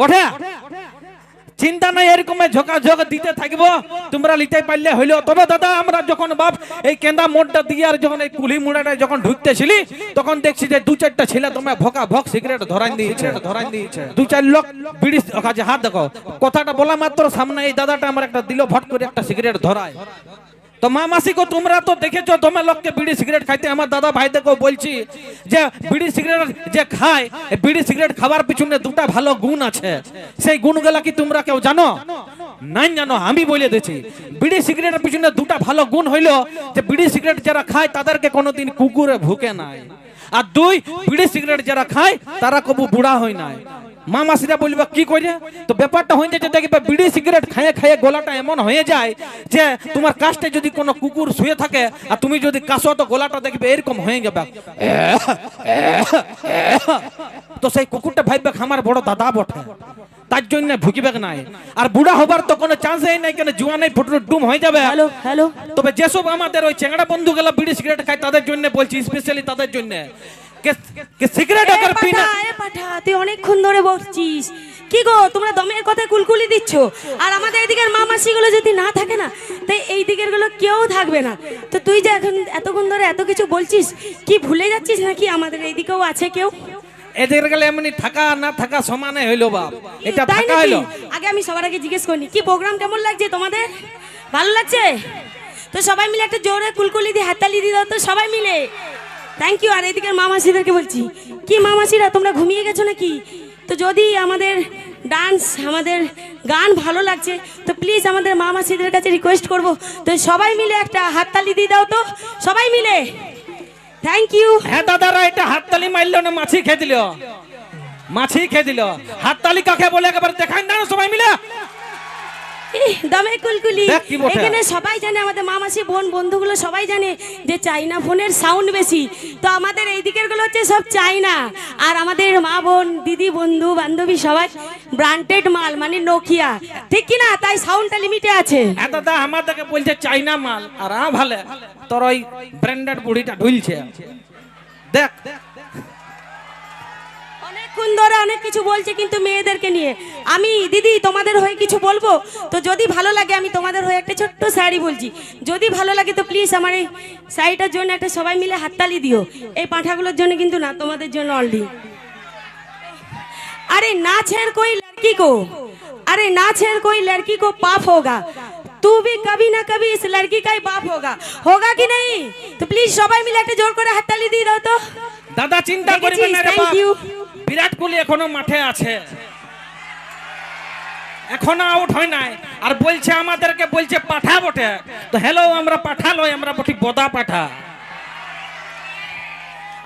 বঠে। চিন্তা নাই, এরকম ঝোঁকাঝোঁক দিতে থাকব। তোমরা লিতে পারলে হইল। তবে দাদা, আমরা যখন বাপ, এই কেন্দা মোড়টা দিয়ে আর যখন এই কুলি মুড়াটা যখন ঢুকতেছিলি, তখন দেখছি যে দু চারটা ছেলে তোমার ভকা ভক সিগারেট ধরাই দিয়েছে। ধরাই দিয়েছে দু চার লোক বিড়ি হাত দেখো। কথাটা বলা মাত্র সামনে এই দাদাটা আমার একটা দিল, ভট করে একটা সিগারেট ধরায়। তো মা মাসিকো তোমরা তো দেখেছ তোমার লোককে বিড়ি সিগারেট খাইতে। আমার দাদা ভাইদেরকেও বলছি যে, বিড়ি সিগারেট যে খায় বিড়ি সিগারেট খাবার পিছনে দুটা ভালো গুণ আছে। সেই গুণগুলা কি তোমরা কেউ জানো? নাই জানো, আমি বলে দিচ্ছি বিড়ি সিগারেটের পিছনে দুটা ভালো গুণ হইল যে, বিড়ি সিগারেট যারা খায়, তাদেরকে কোনোদিন কুকুরে ভুকে নাই। আর দুই, বিড়ি সিগারেট যারা খায়, তারা কবু বুড়া হয় নাই। মা মাসিরা বলবে, কি করে তো ব্যাপারটা হয়ে যাচ্ছে দেখবে বিড়ি সিগারেট খাইয়ে খাইয়ে গলাটা এমন হয়ে যায় যে তোমার কাস্টে যদি কোনো কুকুর শুয়ে থাকে আর তুমি যদি কাশো তো গলাটা দেখবে এরকম হয়ে যাবে। তো সেই কুকুরটা ভাববে খামার বড় দাদা বটে। তার জন্য ভুগিবে নাই। আর বুড়া হবার তো কোনো চান্সই নাই কেন জুয়া নেই ফুটুর ডুম হয়ে যাবে? Hello hello. তবে যেসব আমাদের ওই চেংড়া বন্ধু গেলা বিড়ি সিগারেট খায় তাদের জন্য বলছি স্পেশালি তাদের জন্য। কে সিগারেট এ পিনা এ পাঠা, তুই অনেকক্ষণ ধরে কি গো তোমরা দমের কথায় কুলকুলি দিচ্ছ? আর আমাদের এদিকের মা মাসিগুলো যদি না থাকে না তাই এই দিকেরগুলো কেউ থাকবে না। তো তুই যে এখন এতক্ষণ ধরে এত কিছু বলছিস কি ভুলে যাচ্ছিস নাকি আমাদের এইদিকেও আছে কেউ? এদের গেলে এমনি থাকা না থাকা সমানে হইল বাপ। এটা থাকা হইল। আগে আমি সবার আগে জিজ্ঞেস করিনি কি প্রোগ্রাম কেমন লাগছে তোমাদের? ভালো লাগছে? তো সবাই মিলে একটা জোরে কুলকুলি দিয়ে হাততালি দিয়ে দাও তো সবাই মিলে। থ্যাংক ইউ আর এদিকে মামাসিদেরকে বলছি কি মামাসিরা তোমরা ঘুমিয়ে গেছো নাকি? তো যদি আমাদের ডান্স আমাদের গান ভালো লাগছে তো প্লিজ আমাদের মামাসিদের কাছে রিকোয়েস্ট করব। তো সবাই মিলে একটা হাততালি দিয়ে দাও তো সবাই মিলে। থ্যাংক ইউ হ্যাঁ দাদারা, এটা হাততালি মারলো না, মাছি খেয়ে দিল। মাছি খেয়ে দিল। হাততালি কাকে বলে? একবার দেখাই না, সবাই মিলে। দমে কুলকুলি। দেখ। এখানে সবাই জানে আমাদের মামাসি বোন বন্ধুগুলো সবাই জানে যে চাইনা ফোনের সাউন্ড বেশি। তো আমাদের এই দিকেরগুলো হচ্ছে সব চাইনা। আর আমাদের মা বোন দিদি বন্ধু বান্ধবী সবাই ব্রান্ডেড মাল মানে নোকিয়া ঠিক কি না তাই সাউন্ডটা লিমিটে আছে। হ্যাঁ দাদা আমাদেরকে বলছে চাইনা মাল। আর আ ভালে। তোর ওই ব্র্যান্ডেড বুড়িটা ঢুলছে। দেখ অনেকক্ষণ ধরে অনেক কিছু বলছে কিন্তু মেয়েদেরকে নিয়ে আমি দিদি তোমাদের হয়ে কিছু বলবো তো যদি ভালো লাগে আমি তোমাদের হয়ে একটা ছোট্ট শাড়ি বলছি যদি ভালো লাগে তো প্লিজ আমার এই শাড়িটার জন্য একটা সবাই মিলে হাততালি দিও এই পাঁঠাগুলোর জন্য কিন্তু না তোমাদের জন্য অলরেডি अरे नाच है कोई लड़की को अरे नाच है कोई लड़की को पाप होगा तू भी कभी ना कभी इस लड़की का ही बाप होगा होगा कि नहीं तो प्लीज সবাই মিলে একটা জোর করে হাততালি দিয়ে দাও তো দাদা চিন্তা দেখেছিস, করবেন না রে thank বাপ you. বিরাট কোহলি এখনও মাঠে আছে। এখনও আউট হয় নাই। আর বলছে আমাদেরকে, বলছে পাঠা বটে। তো হ্যালো আমরা পাঠা লই, আমরা বটি বদা পাঠা।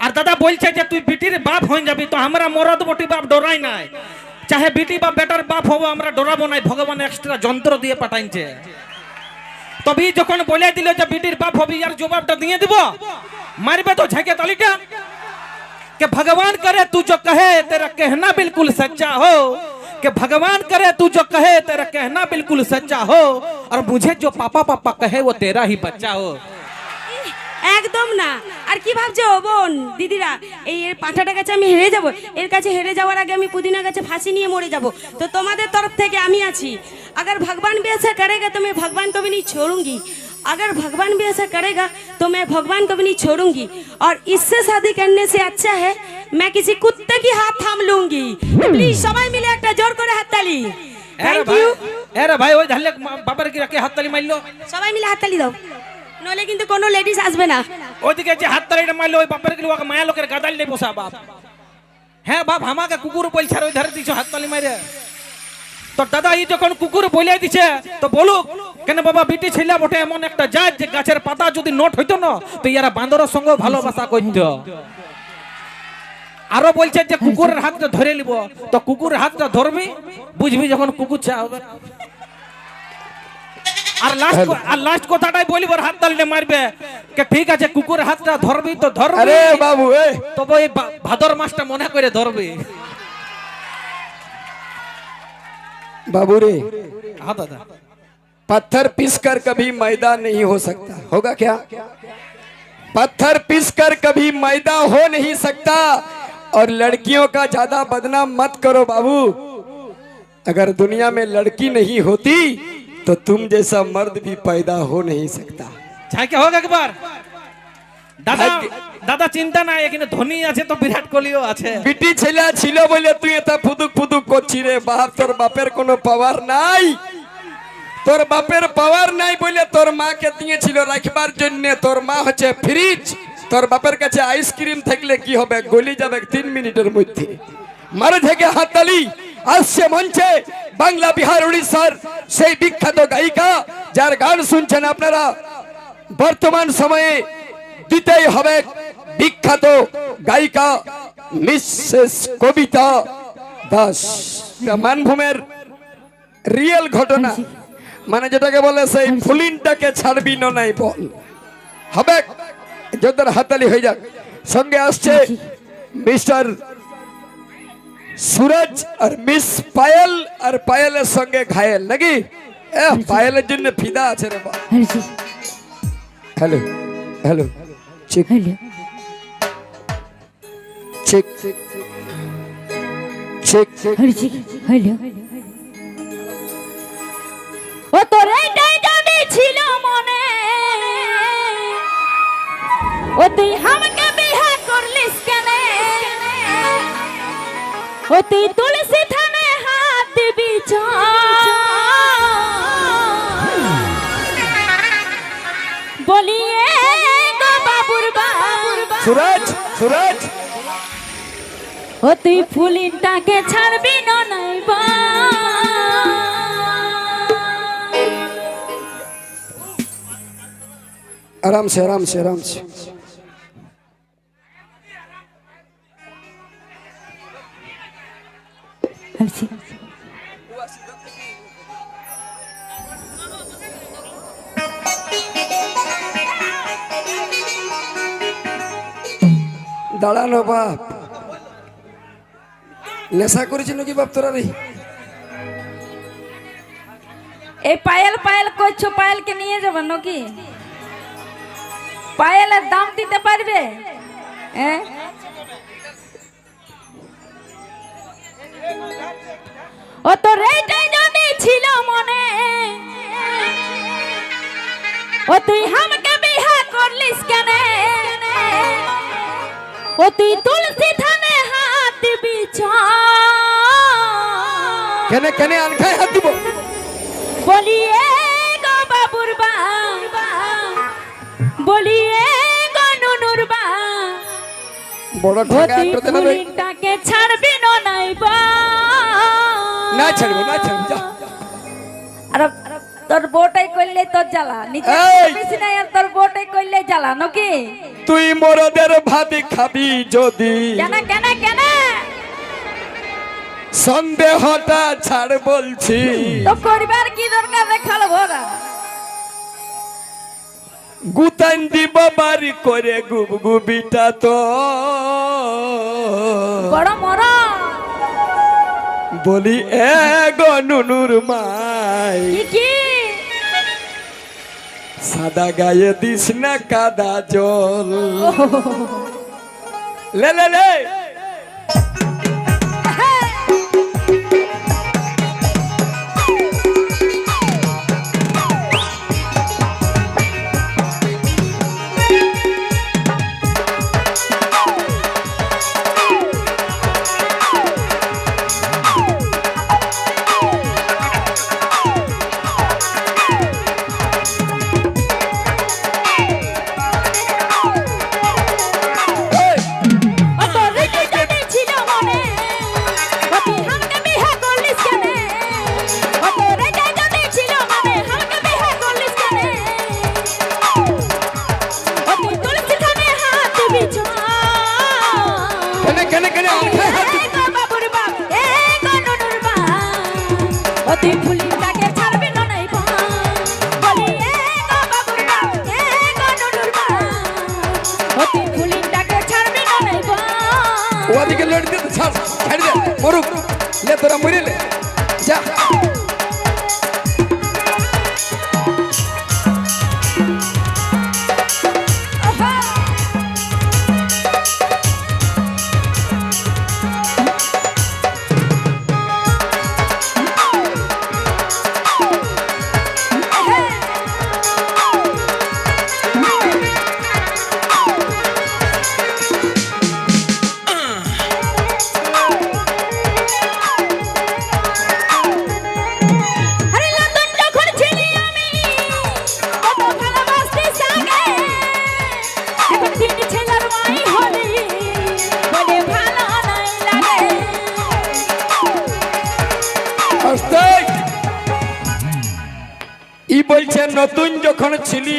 আর দাদা বলছে যে, তুই বিটির বাপ হয়ে যাবি, তো আমরা মরদ বটি বাপ ডরাই নাই। চাহে বিটি বা বেটার বাপ হব, আমরা ডরাবো নাই। ভগবান এক্সট্রা যন্ত্র দিয়ে পাঠাইছে। তবে যখন বলে দিল যে, বিটির বাপ হবি, আর জবাবটা দিয়ে দিব? মারবে তো ঝেঁকে তালিটা कि भगवान करे तू जो कहे तेरा कहना बिल्कुल सच्चा हो कि भगवान करे तू जो कहे तेरा कहना बिल्कुल सच्चा हो और मुझे जो पापा पापा कहे वो तेरा ही बच्चा हो একদম না আর কি ভাবছো বোন দিদিরা এই এর পাঁঠাটা কাছে আমি হেরে যাব এর কাছে হেরে যাওয়ার আগে আমি পুদিনা গাছে ফাঁসি নিয়ে মরে যাব তো তোমাদের তরফ থেকে আমি আছি अगर भगवान भी ऐसा करेगा तो मैं भगवान को भी नहीं छोड़ूंगी अगर भगवान भी ऐसा करेगा तो मैं भगवान को भी नहीं छोड़ूंगी और इससे शादी करने से अच्छा है मैं किसी कुत्ते की हाथ थाम लूंगी प्लीज সবাই মিলে একটা জোর করে হাততালি अरे থ্যাংক भाई ইউ अरे भाई ওই ধালে বাবার কি রাখে হাততালি মারলো সবাই মিলে হাততালি দাও নলে কিন্তু কোনো লেডিস আসবে না ওইদিকে যে হাততালিটা মারলো ওই বাপের কি ওকে মায়া লোকের গাদাল নেই বসা বাপ হ্যাঁ বাপ আমাকে কুকুর বলছে আর ওই ধারে দিছো হাততালি মারে তো দাদা এই যখন কুকুর বলে দিছে তো বলুক কেন বাবা বিটি ছেলে বটে এমন একটা জাত যে গাছের পাতা যদি নোট হইতো না তো ইয়ারা বান্দরের সঙ্গে ভালোবাসা করত। আরও বলছে যে কুকুরের হাতটা ধরে নিব। তো কুকুরের হাতটা ধরবি বুঝবি যখন কুকুর চা হবে। আর লাস্ট আর লাস্ট কথাটাই বলিব হাত তাললে মারবে। কে ঠিক আছে কুকুরের হাতটা ধরবি তো ধরবি। আরে বাবু তবে ওই ভাদর মাসটা মনে করে ধরবি। बाबू रे पत्थर हाँ दादा। पत्थर पिसकर कभी मैदा नहीं हो सकता। होगा क्या? पत्थर पिसकर कभी मैदा हो नहीं सकता। और लड़कियों का ज़्यादा बदनाम मत करो बाबू। अगर दुनिया में लड़की नहीं होती तो तुम जैसा मर्द भी पैदा हो नहीं सकता। क्या होगा एक बार। দাদা দাদা চিন্তা নাই এখানে ধোনি আছে তো বিরাট কোহলিও আছে। বিটি ছেলে ছিল বলে তুই এটা ফুদুক ফুদুক করছি রে বাপ তোর বাপের কোনো পাওয়ার নাই। তোর বাপের পাওয়ার নাই বলে তোর মাকে দিয়েছিল রাখবার জন্য তোর মা হচ্ছে ফ্রিজ তোর বাপের কাছে আইসক্রিম থাকলে কি হবে? গলি যাবে তিন মিনিটের মধ্যে। মারে থেকে হাততালি আসছে মঞ্চে বাংলা বিহার উড়িষ্যার সেই বিখ্যাত গায়িকা যার গান শুনছেন আপনারা। বর্তমান সময়ে দিতেই হবে। বিখ্যাত গায়িকা মিসেস কবিতা দাস। মানভূমের রিয়েল ঘটনা। মানে যেটাকে বলে সেই ফুলিনটাকে ছাড়বি নাই বল। হবে। যোদ্ধার হাতালি হয়ে যাক। সঙ্গে আসছে মিস্টার সুরজ আর মিস পায়েল আর পায়েলের সঙ্গে ঘায়েল। নাকি? পায়েলের জন্য ফিদা আছে রে হ্যাঁ, hello hello. Check hello check check check check hello ও তোর এইটাই জানি ছিল মনে। ও তুই আমাকে বিয়ে করলিস কেন? ও তুই তুলসি সুরজ? ও তুই ফুলিনটাকে ছাড়বি না নাইবা আরামসে আরামসে আরামসে। আরামসে দাঁড়ানো বাপ। নেশা করেছি নাকি বাপ তোরা রে? এই পায়েল পায়েল করছ পায়েলকে নিয়ে যাব নাকি? পায়েলের দাম দিতে পারবে? হ্যাঁ ও তো রেটাই যদি ছিল মনে। ও তুই আমাকে বিয়ে করলিস কেন? ও তুই তুলসী থানে হাত চল কেনে কেনে আনখায় হাত দিব। বলিয়ে গো বাবুর বাবা বলিয়ে গো নুনুর বা। বড় ঠেকা করতে হবে ফুলিনটাকে ছাড়বি না নাই বা। না ছাড়বো না ছাড়বো যা। আর তোর বউটাই করলে তোর জ্বালা। নিচে এই! বেশি নাই আর তোর বউটাই করলে জ্বালা নাকি? তুই মরদের ভাবি খাবি যদি। কেন কেন কেন? সন্দেহটা ছাড় বলছি। তো করিবার কি দরকার দেখাল ভরা? গুতান দিব বাড়ি করে গুবগুবিটা তো। বড় মর। বলি এ গো নুনুর মাই কি? সাদা গায়ে দিস না কাদা জল। লে লে লে।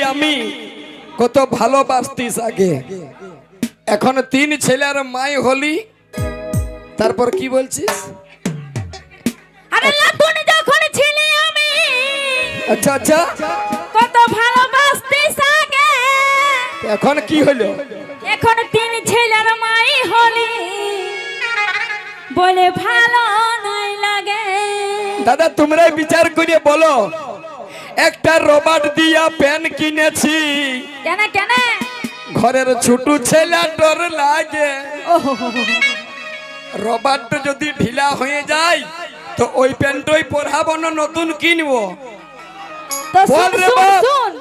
আমি কত ভালোবাসতিস আগে এখন তিন ছেলের মাই হলি তারপর কি বলছিস? আরে নতুন যখন ছিলি আমি আচ্ছা আচ্ছা। কত ভালোবাসতিস আগে এখন কি হলো? এখন তিন ছেলের মাই হলি বলে ভালো নাই লাগে। দাদা তোমরাই বিচার করে বলো। একটা রবার্ট দিয়া প্যান কিনেছি। কেন কেন? ঘরের ছোট ছেলে ডর লাগে। রবারটা যদি ঢিলা হয়ে যায় তো ওই প্যান্টই পরাবো না নতুন কিনবো। তো শুন শুন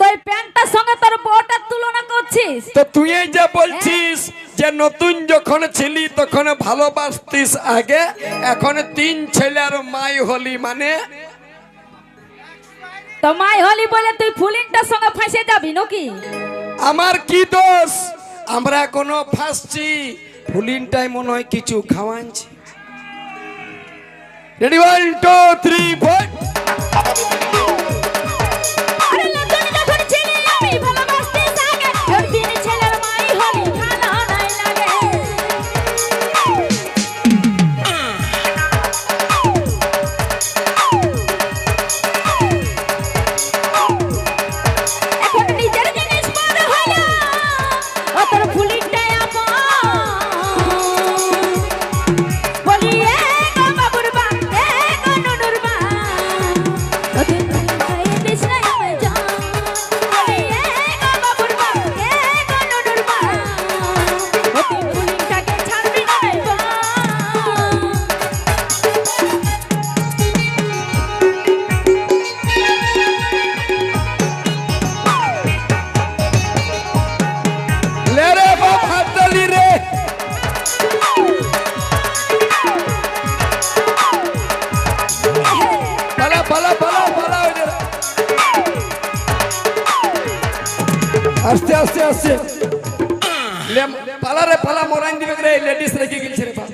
তুই প্যান্টটার সঙ্গে তোর বউটার তুলনা করছিস? তো তুই এই যে বলছিস যে নতুন যখন ছিলি তখন ভালোবাসতিস আগে এখন তিন ছেলের মাই হলি মানে তো মাই হলি বলে তুই ফুলিংটার সঙ্গে ফাঁসে যাবি নাকি? আমার কি দোষ? আমরা কোনো ফাঁসছি। ফুলিনটাই মনে হয় কিছু খাওয়ানছি ready one two three four আস্তে আস্তে আস্তে লে পালা রে পালা মোরাইন দিবে রে লেডিস রেখে গেছে রে বাপ।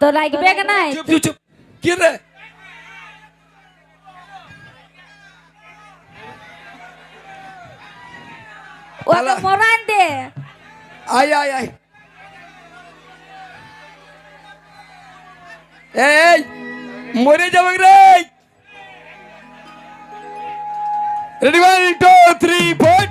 তো লাগবে কি নাই চুপ চুপ চুপ কি রে ওকে পালা। মরান দে আয় আয় আয় এই মরে যাবে রে ready one two three four